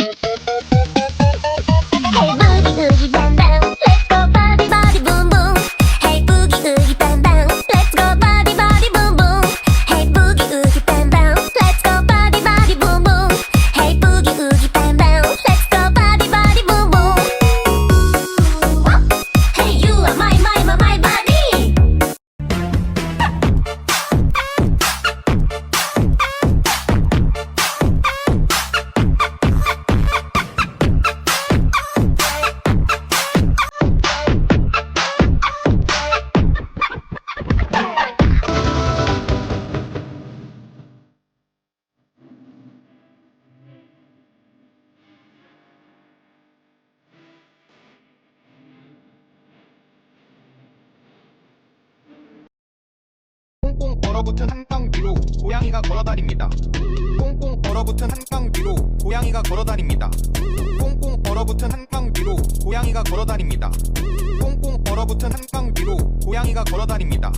Thank you. 꽁꽁 얼어붙은 한강 위로 고양이가 걸어다닙니다. 꽁꽁 얼어붙은 한강 위로 고양이가 걸어다닙니다. 꽁꽁 얼어붙은 한강 위로 고양이가 걸어다닙니다. 꽁꽁 얼어붙은 한강 위로 고양이가 걸어다닙니다.